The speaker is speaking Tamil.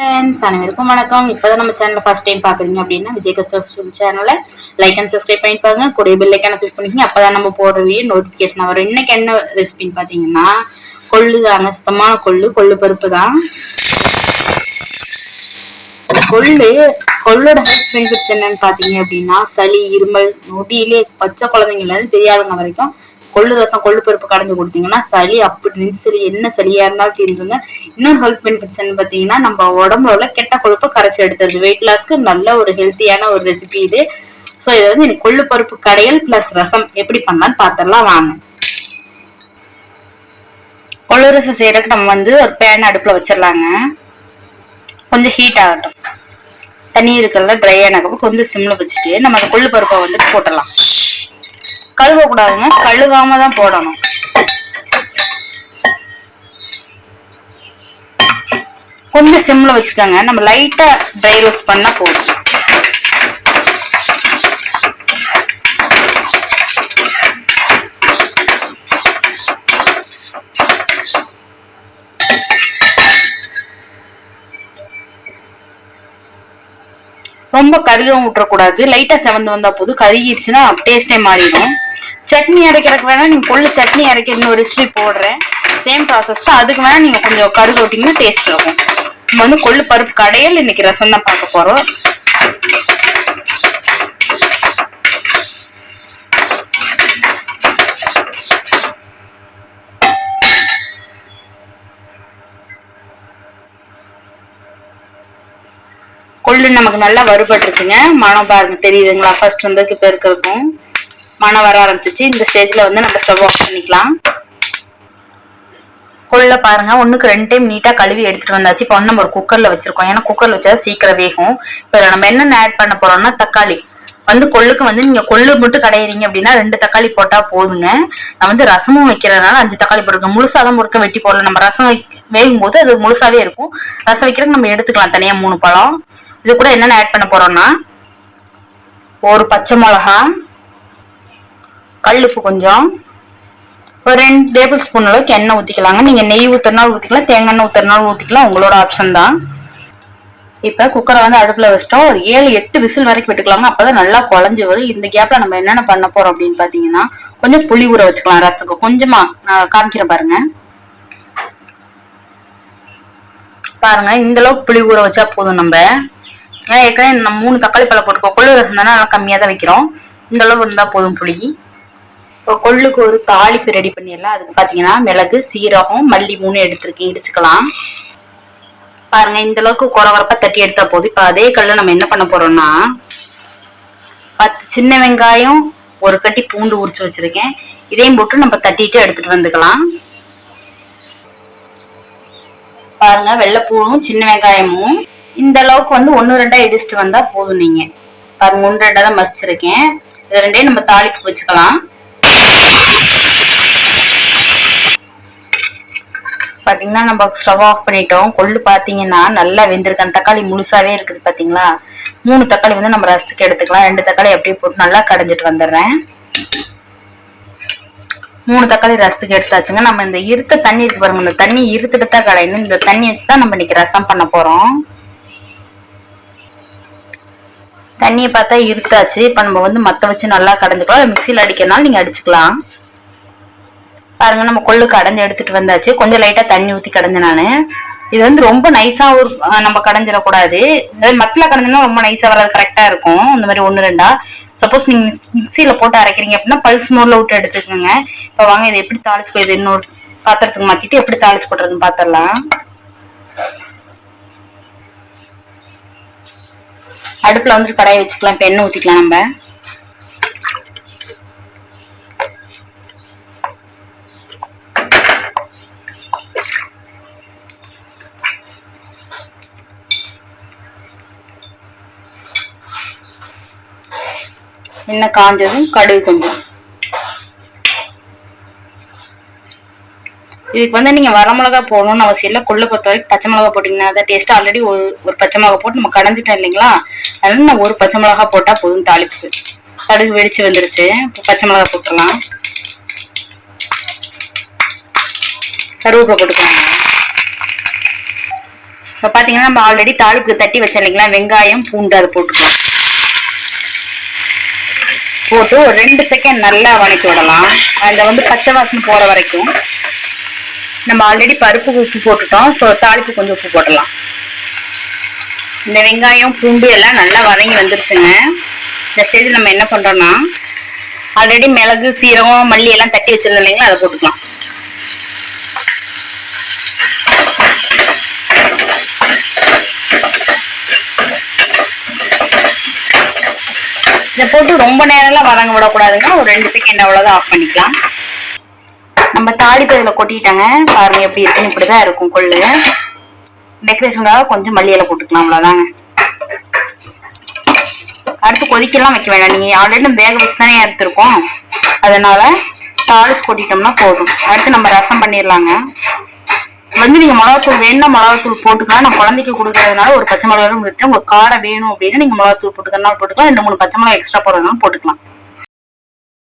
ஃப்ரெண்ட்ஸ் அனைவருக்கும் வணக்கம். இப்போதான் நம்ம சேனல் ஃபர்ஸ்ட் டைம் பார்க்குறீங்க அப்படின்னா விஜய் கஸ்தூர் சேனலை லைக் அண்ட் சப்ஸ்கிரைப் பண்ணி பாருங்க. கூட பெல் ஐக்கான கிளிக் பண்ணிக்கங்க. அப்பதான் நம்ம போடுற வீடியோ நோட்டிஃபிகேஷன் வரும். இன்னைக்கு என்ன ரெசிபின்னு பார்த்தீங்கன்னா கொள்ளு தாங்க. சுத்தமான கொள்ளு. கொள்ளு பருப்பு தான். கொள்ளு கொள்ளோட ஹெல்த் பெனிஃபிட்ஸ் என்னன்னு பார்த்தீங்க அப்படின்னா சளி இருமல் நொடியிலே பச்சை குழந்தைங்கள்லேருந்து பெரிய ஆளுங்க வரைக்கும் கொள்ளு ரசம் கொள்ளு பருப்பு கடைஞ்சு கொடுத்தீங்கன்னா சளி அப்படி நெஞ்சு சளி என்ன சளியா இருந்தாலும் தீர்ந்துருங்க இன்னொரு ஹெல்த் பெனிஃபிட்ஸ் பார்த்தீங்கன்னா நம்ம உடம்புல உள்ள கெட்ட கொழுப்பை கரைச்சி எடுத்துருது. வெயிட் லாஸ்க்கு நல்ல ஒரு ஹெல்த்தியான ஒரு ரெசிபி இது. ஸோ இதை வந்து எனக்கு கொள்ளு பருப்பு கடையல் பிளஸ் ரசம் எப்படி பண்ணலான்னு பார்த்துடலாம் வாங்க. கொள்ளு ரசம் செய்யறதுக்கு நம்ம வந்து ஒரு பேன் அடுப்புல வச்சிடலாங்க. கொஞ்சம் ஹீட் ஆகட்டும். தண்ணி இருக்கிறதுல ட்ரை ஆனதுக்கப்புறம் கொஞ்சம் சிம்ல வச்சுட்டு நம்ம அந்த கொள்ளு பருப்பை வந்துட்டு போட்டுடலாம். கழுவ கூடாதுங்க கழுவாம தான் போடணும். கொஞ்சம் சிம்ல வச்சுக்கோங்க. நம்ம லைட்டா ட்ரை ரோஸ்ட் பண்ணா போதும். ரொம்ப கருகவும் விட்டுறக்கூடாது லைட்டா செவந்து வந்தா போதும். கருகிடுச்சுன்னா டேஸ்டே மாறிடும். சட்னி அரைக்கிறதுக்கு வேணா நீங்க கொள்ளு சட்னி அரைக்க இன்னொரு ரெசிபி போடுறேன். சேம் ப்ராசஸ் தான். அதுக்கு வேணா நீங்க கொஞ்சம் கருக விட்டீங்கன்னா டேஸ்ட் இருக்கும். நம்ம வந்து கொள்ளு பருப்பு கடையில் இன்னைக்கு ரசம் தான் பார்க்க போறோம். கொள்ளு நமக்கு நல்லா வறுபட்டுருச்சுங்க மனம் பாருங்க தெரியுதுங்களா? ஃபர்ஸ்ட் வந்து இப்போ மனம் வர ஆரம்பிச்சிச்சு. இந்த ஸ்டேஜில் வந்து நம்ம ஸ்டவ் ஆஃப் பண்ணிக்கலாம். கொள்ள பாருங்க ஒன்றுக்கு ரெண்டு டைம் நீட்டாக கழுவி எடுத்துகிட்டு வந்தாச்சு. இப்போ வந்து நம்ம ஒரு குக்கரில் வச்சுருக்கோம். ஏன்னா குக்கரில் வச்சா சீக்கிரம் வேகும். இப்போ நம்ம என்னென்ன ஆட் பண்ண போகிறோம்னா தக்காளி. வந்து கொள்ளுக்கு வந்து நீங்கள் கொள்ளு மட்டும் கடையிறீங்க அப்படின்னா ரெண்டு தக்காளி போட்டால் போதுங்க. நான் வந்து ரசமும் வைக்கிறதுனால அஞ்சு தக்காளி போட்டுருக்கேன். முழுசா தான் முறுக்க வெட்டி போடல. நம்ம ரசம் வேகும் போது அது முழுசாவே இருக்கும். ரசம் வைக்கிறதுக்கு நம்ம எடுத்துக்கலாம். தனியாக மூணு பழம். இது கூட என்னென்ன ஆட் பண்ண போறோம்னா ஒரு பச்சை மிளகா கல்லுப்பு கொஞ்சம் ஒரு ரெண்டு டேபிள் ஸ்பூன் அளவுக்கு எண்ணெய் ஊற்றிக்கலாங்க நீங்கள் நெய் ஊற்றுறனாலும் ஊற்றிக்கலாம் தேங்காய் எண்ணெய் ஊற்றுறனாலும் ஊற்றிக்கலாம் உங்களோட ஆப்ஷன் தான். இப்போ குக்கரை வந்து அடுப்பில் வச்சிட்டோம். ஒரு ஏழு எட்டு விசில் வரைக்கும் விட்டுக்கலாங்க. அப்போ தான் நல்லா குழஞ்சி வரும். இந்த கேப்பில் நம்ம என்னென்ன பண்ண போகிறோம் அப்படின்னு பார்த்தீங்கன்னா கொஞ்சம் புளி ஊற வச்சுக்கலாம் ரசத்துக்கு. கொஞ்சமாக நான் காமிக்கிறேன் பாருங்க. பாருங்க இந்த அளவுக்கு புளி ஊற வச்சா போதும் நம்ம. ஏன்னா ஏற்கனவே நம்ம மூணு தக்காளி பழம் போட்டுக்கோ. கொள்ளு ரசம் தானே நல்லா கம்மியாக தான் வைக்கிறோம். இந்த அளவு இருந்தால் போதும் புளி இப்போ கொள்ளுக்கு ஒரு தாளிப்பு ரெடி பண்ணிடலாம் அதுக்கு பார்த்தீங்கன்னா மிளகு சீரகம் மல்லி மூணு எடுத்துருக்கேன். இடிச்சுக்கலாம். பாருங்க இந்த அளவுக்கு குறவரப்பா தட்டி எடுத்தா போதும். இப்போ அதே கல்ல நம்ம என்ன பண்ண போறோம்னா பத்து சின்ன வெங்காயம் ஒரு கட்டி பூண்டு உரிச்சு வச்சிருக்கேன். இதையும் போட்டு நம்ம தட்டிட்டு எடுத்துட்டு வந்துக்கலாம். பாருங்க வெள்ளைப்பூவும் சின்ன வெங்காயமும் இந்த அளவுக்கு வந்து ஒன்னு ரெண்டா இடிச்சுட்டு வந்தா போதும் நீங்க. பாருங்க ஒன்று ரெண்டா தான் மசிச்சிருக்கேன். இது ரெண்டையும் நம்ம தாளிப்பு வச்சுக்கலாம். பாத்தீங்கன்னா நம்ம ஸ்டவ் ஆஃப் பண்ணிட்டோம். கொள்ளு பாத்தீங்கன்னா நல்லா வெந்திருக்கு. அந்த தக்காளி முழுசாவே இருக்குது பாத்தீங்களா? மூணு தக்காளி வந்து நம்ம ரசத்துக்கு எடுத்துக்கலாம். ரெண்டு தக்காளி அப்படியே போட்டு நல்லா கடைஞ்சிட்டு வந்துடுறேன். மூணு தக்காளி ரசத்துக்கு எடுத்தாச்சுங்க. நம்ம இந்த இருத்த தண்ணி இருக்கு பாருங்க. இந்த தண்ணி இருத்துட்டு தான் கடையணும். இந்த தண்ணி வச்சுதான் நம்ம இன்னைக்கு ரசம் பண்ண போறோம். தண்ணியை பார்த்தா இருத்தாச்சு இப்போ நம்ம வந்து மற்ற வச்சு நல்லா கடைஞ்சிக்கலாம். மிக்சியில் அடிக்கிறனால நீங்கள் அடிச்சுக்கலாம். பாருங்கள் நம்ம கொள்ளு கடைஞ்சு எடுத்துகிட்டு வந்தாச்சு. கொஞ்சம் லைட்டாக தண்ணி ஊற்றி கடைஞ்சேன் நான். இது வந்து ரொம்ப நைஸாக ஒரு நம்ம கடைஞ்சிடக்கூடாது. மத்தில கடைஞ்சோம்னா ரொம்ப நைஸாக வராது. கரெக்டாக இருக்கும். இந்த மாதிரி ஒன்று ரெண்டா. சப்போஸ் நீங்கள் மிக்சியில் போட்டு அரைக்கிறீங்க அப்படின்னா பல்ஸ் மோரில் விட்டு எடுத்துக்கோங்க. இப்போ வாங்க இதை எப்படி தாளிச்சு இது இன்னொரு பாத்திரத்துக்கு மாற்றிட்டு எப்படி தாளிச்சு போட்டுறதுன்னு பார்த்துடலாம் அடுப்புல வந்து கடாயை வச்சுக்கலாம் இப்ப எண்ணெய் ஊத்திக்கலாம் நம்ம. எண்ணெய் காஞ்சதும் கடுகு கொஞ்சம். இதுக்கு வந்து நீங்க வரமிளகா போடணும்னு அவசியம் இல்லை. கொள்ளை பொறுத்த வரைக்கும் பச்சை மிளகா போட்டீங்கன்னா அதை டேஸ்ட் ஆல்ரெடி ஒரு ஒரு பச்சை மிளகா போட்டு நம்ம கடைஞ்சிட்டோம் இல்லைங்களா? அதனால நான் ஒரு பச்சை மிளகா போட்டா போதும் தாளிப்புக்கு. கடுகு வெடிச்சு வந்துருச்சு. இப்போ பச்சை மிளகா போட்டுடலாம். கருவேப்பிலை போட்டுக்கலாம். இப்போ பார்த்தீங்கன்னா நம்ம ஆல்ரெடி தாளிப்புக்கு தட்டி வச்சோம் இல்லைங்களா? வெங்காயம் பூண்டு அது போட்டுக்கலாம். போட்டு ஒரு ரெண்டு செகண்ட் நல்லா வணக்கி விடலாம். அதில் வந்து பச்சை வாசனை போகிற வரைக்கும். நம்ம ஆல்ரெடி பருப்பு உப்பு போட்டுட்டோம். ஸோ தாளிப்பு கொஞ்சம் உப்பு போடலாம் இந்த வெங்காயம் பூண்டு எல்லாம் நல்லா வதங்கி வந்துருச்சுங்க. இந்த ஸ்டேஜில் நம்ம என்ன பண்ணுறோம்னா ஆல்ரெடி மிளகு சீரகம் மல்லி எல்லாம் தட்டி வச்சுருந்தோம் இல்லைங்களா அதை போட்டுக்கலாம். இதை போட்டு ரொம்ப நேரம்லாம் வதங்க விடக்கூடாதுங்க. ஒரு ரெண்டு செகண்ட் அவ்வளோதான் ஆஃப் பண்ணிக்கலாம். நம்ம தாளிப்பு இதில் கொட்டிட்டாங்க. பாருங்க எப்படி இருக்குன்னு இப்படிதான் இருக்கும் கொள்ளு. டெக்கரேஷனுக்காக கொஞ்சம் மல்லி இலை போட்டுக்கலாம் அவ்வளோதாங்க அடுத்து கொதிக்கலாம் வைக்க வேண்டாம் நீங்கள் ஆல்ரெடி வேக வச்சு தானே எடுத்துருக்கோம். அதனால தாளிச்சு கொட்டிட்டோம்னா போதும். அடுத்து நம்ம ரசம் பண்ணிடலாங்க வந்து நீங்கள் மிளகாத்தூள் வேணும்னா மிளகாத்தூள் போட்டுக்கலாம். நான் குழந்தைக்கு கொடுக்கறதுனால ஒரு பச்சை மிளகாவும் இருக்குது உங்களுக்கு காரம் வேணும் அப்படின்னா நீங்கள் மிளகாத்தூள் போட்டுக்கிறதுனால போட்டுக்கலாம். ரெண்டு மூணு பச்சை மிளகா எக்ஸ்ட்ரா போடுறதுனால போட்டுக்கலாம்.